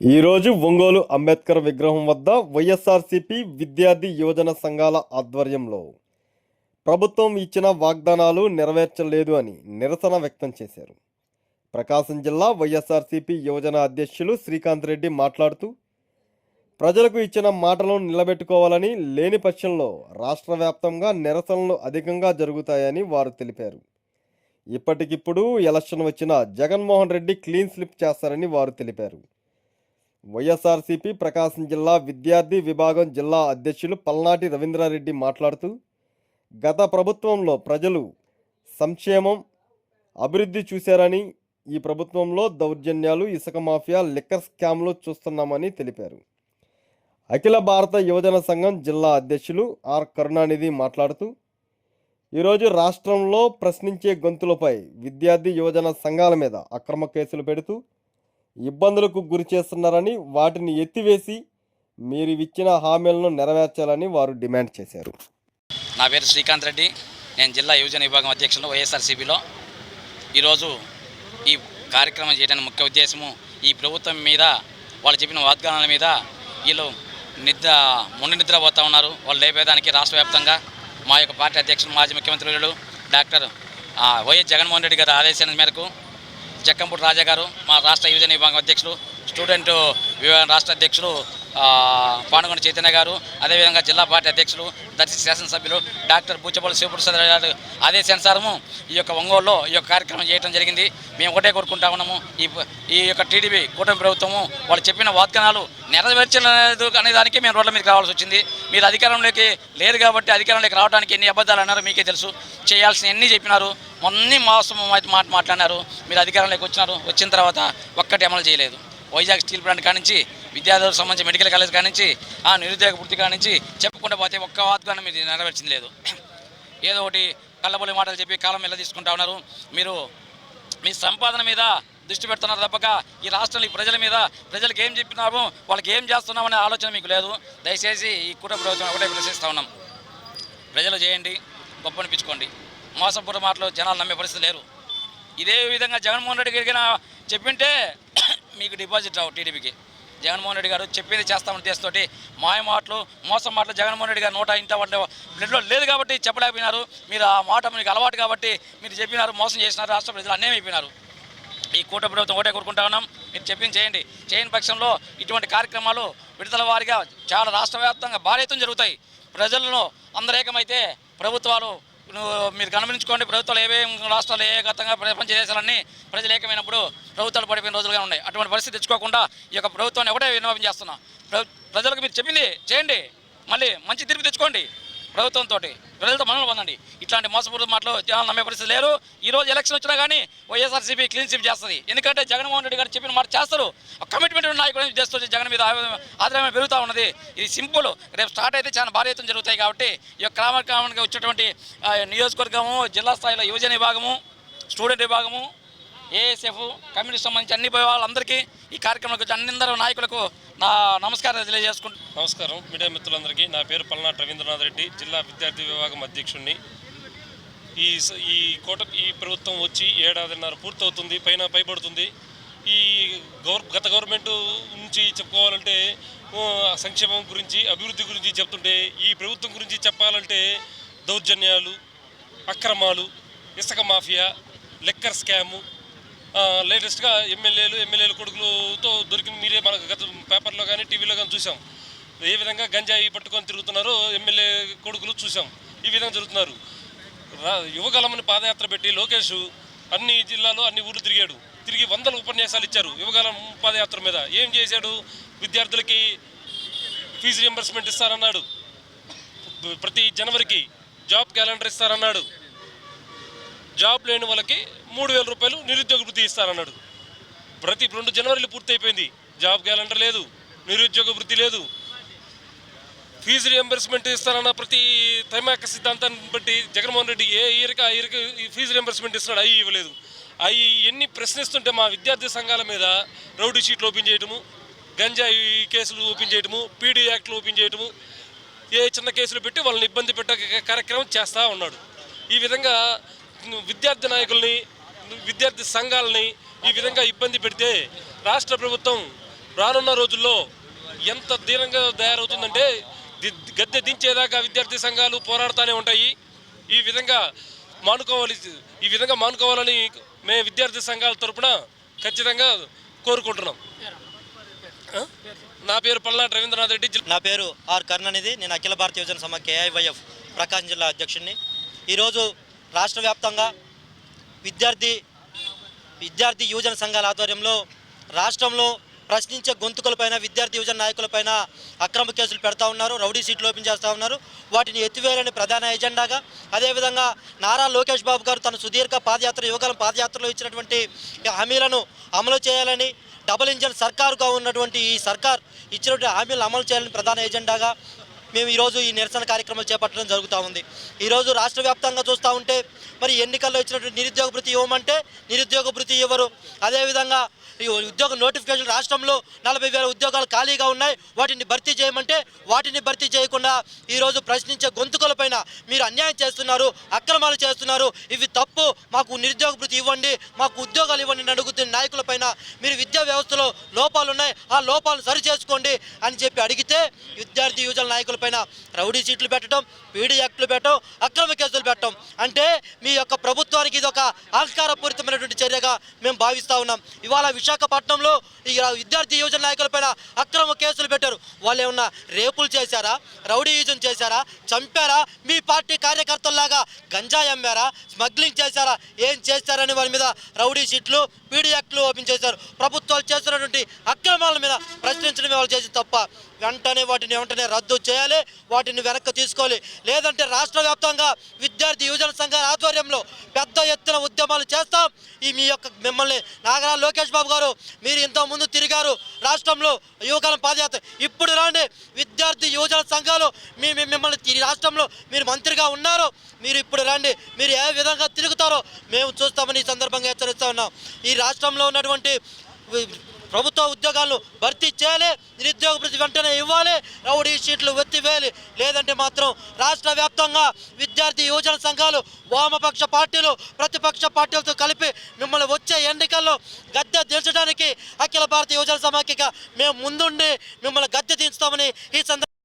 ఈరోజు ఒంగోలు అంబేద్కర్ విగ్రహం వద్ద వైఎస్ఆర్సీపీ విద్యార్థి యువజన సంఘాల ఆధ్వర్యంలో ప్రభుత్వం ఇచ్చిన వాగ్దానాలు నెరవేర్చలేదు అని నిరసన వ్యక్తం చేశారు. ప్రకాశం జిల్లా వైఎస్ఆర్సీపీ యువజన అధ్యక్షులు శ్రీకాంత్ రెడ్డి మాట్లాడుతూ ప్రజలకు ఇచ్చిన మాటలను నిలబెట్టుకోవాలని లేని పక్షంలో రాష్ట్ర వ్యాప్తంగా నిరసనలు అధికంగా జరుగుతాయని వారు తెలిపారు. ఇప్పటికిప్పుడు ఎలక్షన్ వచ్చిన జగన్మోహన్ రెడ్డి క్లీన్ స్లిప్ చేస్తారని వారు తెలిపారు. వైఎస్ఆర్సీపీ ప్రకాశం జిల్లా విద్యార్థి విభాగం జిల్లా అధ్యక్షులు పల్నాటి రవీంద్రారెడ్డి మాట్లాడుతూ గత ప్రభుత్వంలో ప్రజలు సంక్షేమం అభివృద్ధి చూశారని ఈ ప్రభుత్వంలో దౌర్జన్యాలు ఇసుక మాఫియా లిక్కర్ స్కామ్లు చూస్తున్నామని తెలిపారు. అఖిల భారత యువజన సంఘం జిల్లా అధ్యక్షులు ఆర్ కరుణానిధి మాట్లాడుతూ ఈరోజు రాష్ట్రంలో ప్రశ్నించే గొంతులపై విద్యార్థి యువజన సంఘాల మీద అక్రమ కేసులు పెడుతూ ఇబ్బందులకు గురి చేస్తున్నారని వాటిని ఎత్తివేసి మీరు ఇచ్చిన హామీలను నెరవేర్చాలని వారు డిమాండ్ చేశారు. నా పేరు శ్రీకాంత్ రెడ్డి. నేను జిల్లా యువజన విభాగం అధ్యక్షులు వైఎస్ఆర్సీబీలో ఈరోజు ఈ కార్యక్రమం చేయడానికి ముఖ్య ఉద్దేశము ఈ ప్రభుత్వం మీద వాళ్ళు చెప్పిన వాగ్దానాల మీద వీళ్ళు నిద్ర మొండి నిద్రపోతూ ఉన్నారు. వాళ్ళు లేపేదానికి రాష్ట్ర వ్యాప్తంగా మా యొక్క పార్టీ అధ్యక్షులు మాజీ ముఖ్యమంత్రులు డాక్టర్ వైఎస్ జగన్మోహన్ రెడ్డి గారి ఆదేశాల మేరకు జక్కంపూడి రాజా గారు మా రాష్ట్ర యువజన విభాగం అధ్యక్షులు స్టూడెంట్ విభాగం రాష్ట్ర అధ్యక్షులు పానుగొండ చైతన్య గారు అదేవిధంగా జిల్లా పార్టీ అధ్యక్షులు దర్శి శాసనసభ్యులు డాక్టర్ బూచపల్లి శివప్రసాద్ గారు ఆదేశానుసారము ఈ యొక్క ఒంగోలులో ఈ యొక్క కార్యక్రమం చేయడం జరిగింది. మేము ఒకటే కోరుకుంటా ఉన్నాము ఈ ఈ యొక్క టీడీపీ కూటమి ప్రభుత్వము వాళ్ళు చెప్పిన వాగ్దానాలు నెరవేర్చలేదు అనే దానికి మేము రోడ్ల మీదకి రావాల్సి వచ్చింది. మీరు అధికారంలోకి లేరు కాబట్టి అధికారంలోకి రావడానికి ఎన్ని అబద్ధాలు అన్నారో మీకే తెలుసు. చేయాల్సిన ఎన్ని చెప్పినారు. మొన్నీ మోసం మాట మాట్లాడినారు. మీరు అధికారంలోకి వచ్చినారు వచ్చిన తర్వాత ఒక్కటి అమలు చేయలేదు. వైజాగ్ స్టీల్ ప్లాంట్ కానించి విద్యార్థులకు సంబంధించి మెడికల్ కాలేజ్ కానించి ఆ నిరుద్యోగ వృత్తి కానించి చెప్పకుండా పోతే ఒక్క వాగ్దానం మీరు నెరవేర్చింది లేదు. ఏదో ఒకటి కళ్ళబొలి మాటలు చెప్పి కాలం ఎలా తీసుకుంటా ఉన్నారు? మీరు మీ సంపాదన మీద దృష్టి పెడుతున్నారు తప్పక. ఈ రాష్ట్రంలో ఈ ప్రజల మీద ప్రజలకు ఏం చెప్పినామో వాళ్ళకి ఏం చేస్తున్నామనే ఆలోచన మీకు లేదు. దయచేసి ఈ కుటుంబ ప్రభుత్వం ఒకటే ప్రశ్నిస్తూ ఉన్నాం. ప్రజలు చేయండి గొప్పనిపించుకోండి. మోసపూర్వ మాటలు జనాలు నమ్మే పరిస్థితి లేరు. ఇదే విధంగా జగన్మోహన్ రెడ్డి గారికి చెప్పింటే మీకు డిపాజిట్ రావు టీడీపీకి. జగన్మోహన్ రెడ్డి గారు చెప్పింది చేస్తామని ఉద్దేశంతోటి మాయ మాటలు మోసం మాటలు జగన్మోహన్ రెడ్డి గారు నోట ఇంత వంట బ్లడ్లో లేదు కాబట్టి చెప్పలేకపోయినారు. మీరు ఆ మాట మీకు అలవాటు కాబట్టి మీరు చెప్పినారు మోసం చేసినారు రాష్ట్ర ప్రజలు అన్నేం అయిపోయినారు. ఈ కూట ప్రభుత్వం ఒకటే కోరుకుంటా ఉన్నాం. మీరు చెప్పింది చేయండి. చేయని పక్షంలో ఇటువంటి కార్యక్రమాలు విడతల వారిగా చాలా రాష్ట్ర వ్యాప్తంగా భారీ జరుగుతాయి. ప్రజలను అందరూ ఏకమైతే ప్రభుత్వాలు నువ్వు మీరు గమనించుకోండి ప్రభుత్వాలు ఏవే రాష్ట్రాలు ఏ గతంగా ప్రపంచ దేశాలన్నీ ప్రజలు ఏకమైనప్పుడు ప్రభుత్వాలు పడిపోయిన రోజులుగా ఉన్నాయి. అటువంటి పరిస్థితి తెచ్చుకోకుండా ఈ యొక్క ప్రభుత్వాన్ని ఒకటే విన్నపం చేస్తున్నా. ప్ర- ప్రజలకు మీరు చెప్పింది చేయండి. మళ్ళీ మంచి తీర్పు తెచ్చుకోండి ప్రభుత్వంతో ప్రజలతో మనలో పొందండి ఇట్లాంటి మోసపూరిత మాటలు జనాలు నమ్మే పరిస్థితి లేరు ఈ రోజు ఎలక్షన్ వచ్చినా కానీ వైఎస్ఆర్సీపీ క్లీన్ స్వీప్ చేస్తుంది. ఎందుకంటే జగన్మోహన్ రెడ్డి గారు చెప్పిన మాట చేస్తారు. కమిట్మెంట్ ఉన్న నాయకుడు చేస్తుంది. జగన్ మీద ఆదాయం పెరుగుతూ ఉన్నది. ఇది సింపుల్ రేపు స్టార్ట్ అయితే చాలా భారీ ఎత్తున జరుగుతాయి కాబట్టి ఈ యొక్క క్రమక్రమంగా వచ్చేటువంటి నియోజకవర్గము జిల్లా స్థాయిలో యువజన విభాగము స్టూడెంట్ విభాగము ఏఎస్ఎఫ్ కమ్యూనిస్ట్ సంబంధించి అన్ని వాళ్ళందరికీ ఈ కార్యక్రమంలో వచ్చి అన్నిందరూ నాయకులకు నా నమస్కారం తెలియజేసుకుంటూ నమస్కారం. మీడియా మిత్రులందరికీ నా పేరు పల్నాటి రవీంద్రనాథ్ రెడ్డి జిల్లా విద్యార్థి విభాగం అధ్యక్షుడిని. ఈ స- ఈ కోట ఈ ప్రభుత్వం వచ్చి ఏడాదిన్నర పూర్తవుతుంది పైన పైబడుతుంది. ఈ గవర్ గత గవర్నమెంట్ నుంచి చెప్పుకోవాలంటే సంక్షేమం గురించి అభివృద్ధి గురించి చెప్తుంటే ఈ ప్రభుత్వం గురించి చెప్పాలంటే దౌర్జన్యాలు అక్రమాలు ఇసుక మాఫియా లెక్కర్ స్కాము లేటెస్ట్గా ఎమ్మెల్యేలు ఎమ్మెల్యేల కొడుకులతో దొరికిన మీరే మనకు గత పేపర్లో కానీ టీవీలో కానీ చూసాం ఏ విధంగా గంజాయి పట్టుకొని తిరుగుతున్నారో ఎమ్మెల్యే కొడుకులు చూసాం ఈ విధంగా జరుగుతున్నారు. రా- యువగలమని పాదయాత్ర పెట్టి లోకేష్ అన్ని జిల్లాలో అన్ని ఊళ్ళు తిరిగాడు. తిరిగి వందల ఉపన్యాసాలు ఇచ్చారు యువగలం పాదయాత్ర మీద. ఏం చేశాడు? విద్యార్థులకి ఫీజు రియంబర్స్మెంట్ ఇస్తారన్నాడు. ప్రతి జనవరికి జాబ్ క్యాలెండర్ ఇస్తారన్నాడు. జాబ్ లేని వాళ్ళకి మూడు వేల రూపాయలు నిరుద్యోగ వృత్తి ఇస్తారన్నాడు ప్రతి రెండు జనవరిలు పూర్తయిపోయింది. జాబ్ క్యాలెండర్ లేదు నిరుద్యోగ వృత్తి లేదు. ఫీజు రియంబర్స్మెంట్ ఇస్తారన్న ప్రతి త్రైమాక సిద్ధాంతాన్ని బట్టి జగన్మోహన్ రెడ్డి ఏ ఇయర్కి ఆ ఇయర్కి ఫీజు రియంబర్స్మెంట్ ఇస్తున్నాడు? అవి ఇవ్వలేదు. అవి ఎన్ని ప్రశ్నిస్తుంటే మా విద్యార్థి సంఘాల మీద రౌడీ షీట్లు ఓపెన్ చేయటము గంజాయి కేసులు ఓపెన్ చేయటము పీడీ యాక్ట్లు ఓపెన్ చేయటము ఏ చిన్న కేసులు పెట్టి వాళ్ళని ఇబ్బంది పెట్టే కార్యక్రమం చేస్తూ ఉన్నాడు. ఈ విధంగా విద్యార్థి నాయకుల్ని విద్యార్థి సంఘాలని ఈ విధంగా ఇబ్బంది పెడితే రాష్ట్ర ప్రభుత్వం రానున్న రోజుల్లో ఎంత దీనంగా తయారవుతుందంటే గద్దె దించేదాకా విద్యార్థి సంఘాలు పోరాడుతూనే ఉంటాయి. ఈ విధంగా మానుకోవాలి ఈ విధంగా మానుకోవాలని మేము విద్యార్థి సంఘాల తరపున ఖచ్చితంగా కోరుకుంటున్నాం. నా పేరు పల్నాటి రవీంద్రనాథ్ రెడ్డి నా పేరు ఆర్ కర్ణనిధి. నేను అఖిల భారతీయ యువజన సమాఖ్య కేఐవైఎఫ్ ప్రకాశం జిల్లా అధ్యక్షుడిని ఈరోజు రాష్ట్ర వ్యాప్తంగా విద్యార్థి విద్యార్థి యువజన సంఘాల ఆధ్వర్యంలో రాష్ట్రంలో ప్రశ్నించే గొంతుకలపైన విద్యార్థి యువజన నాయకులపైన అక్రమ కేసులు పెడతా ఉన్నారు రౌడీ సీట్లు ఓపెన్ చేస్తూ ఉన్నారు. వాటిని ఎత్తివేయాలని ప్రధాన ఎజెండాగా అదేవిధంగా నారా లోకేష్ బాబు గారు తన సుదీర్ఘ పాదయాత్ర యువకాలం పాదయాత్రలో ఇచ్చినటువంటి హామీలను అమలు చేయాలని డబుల్ ఇంజన్ సర్కారుగా ఉన్నటువంటి ఈ సర్కార్ ఇచ్చినటువంటి హామీలను అమలు చేయాలని ప్రధాన ఎజెండాగా మేము ఈరోజు ఈ నిరసన కార్యక్రమాలు చేపట్టడం జరుగుతూ ఉంది. ఈరోజు రాష్ట్ర వ్యాప్తంగా చూస్తూ ఉంటే మరి ఎన్నికల్లో ఇచ్చినటువంటి నిరుద్యోగ భృతి ఇవ్వమంటే నిరుద్యోగ భృతి ఇవ్వరు. అదేవిధంగా ఈ ఉద్యోగ నోటిఫికేషన్ రాష్ట్రంలో నలభై వేల ఉద్యోగాలు ఖాళీగా ఉన్నాయి. వాటిని భర్తీ చేయమంటే వాటిని భర్తీ చేయకుండా ఈరోజు ప్రశ్నించే గొంతుకలపైన మీరు అన్యాయం చేస్తున్నారు అక్రమాలు చేస్తున్నారు. ఇవి తప్పు. మాకు నిరుద్యోగ భృతి ఇవ్వండి మాకు ఉద్యోగాలు ఇవ్వండి అని అడుగుతున్న నాయకులపైన మీరు విద్యా వ్యవస్థలో లోపాలు ఉన్నాయి ఆ లోపాలు సరి చేసుకోండి అని చెప్పి అడిగితే విద్యార్థి యువజన పైన రౌడీ సీట్లు పెట్టడం పీడీ యాక్టులు పెట్టడం అక్రమ కేసులు పెట్టడం. అంటే మీ యొక్క ప్రభుత్వానికి ఇది ఒక అహంకారపూరితమైనటువంటి చర్యగా మేము భావిస్తా ఉన్నాం. ఇవాళ విశాఖపట్నంలో ఈ విద్యార్థి యువజన నాయకులపైన అక్రమ కేసులు పెట్టారు. వాళ్ళు ఏమన్నా రేపులు చేశారా? రౌడీయుజం చేశారా? చంపారా? మీ పార్టీ కార్యకర్తల్లాగా గంజాయి అమ్మారా? స్మగ్లింగ్ చేశారా? ఏం చేశారని వారి మీద రౌడీ సీట్లు పీడీ యాక్టులు ఓపెన్ చేశారు. ప్రభుత్వాలు చేస్తున్నటువంటి అక్రమాల మీద ప్రశ్నించడం వాళ్ళు చేసి తప్ప వెంటనే వాటిని వెంటనే రద్దు చేయాలి. వాటిని వెనక్కి తీసుకోవాలి. లేదంటే రాష్ట్ర వ్యాప్తంగా విద్యార్థి యువజన సంఘాల ఆధ్వర్యంలో పెద్ద ఎత్తున ఉద్యమాలు చేస్తాం. ఈ మీ యొక్క మిమ్మల్ని నాగరా లోకేష్ బాబు గారు మీరు ఇంతకుముందు తిరిగారు రాష్ట్రంలో యువకాలం పాదయాత్ర. ఇప్పుడు రాండి విద్యార్థి యువజన సంఘాలు మీ మిమ్మల్ని ఈ రాష్ట్రంలో మీరు మంత్రిగా ఉన్నారు. మీరు ఇప్పుడు రండి మీరు ఏ విధంగా తిరుగుతారో మేము చూస్తామని ఈ సందర్భంగా హెచ్చరిస్తా ఉన్నాం. ఈ రాష్ట్రంలో ఉన్నటువంటి ప్రభుత్వ ఉద్యోగాలు భర్తీ చేయాలి నిరుద్యోగ ప్రతి వెంటనే ఇవ్వాలి రౌడీ షీట్లు ఎత్తివేయాలి. లేదంటే మాత్రం రాష్ట్ర వ్యాప్తంగా విద్యార్థి యువజన సంఘాలు వామపక్ష పార్టీలు ప్రతిపక్ష పార్టీలతో కలిపి మిమ్మల్ని వచ్చే ఎన్నికల్లో గద్దె దించడానికి అఖిల భారత యువజన సమాఖ్యగా మేము ముందుండి మిమ్మల్ని గద్దె దించుతామని ఈ సందర్భంగా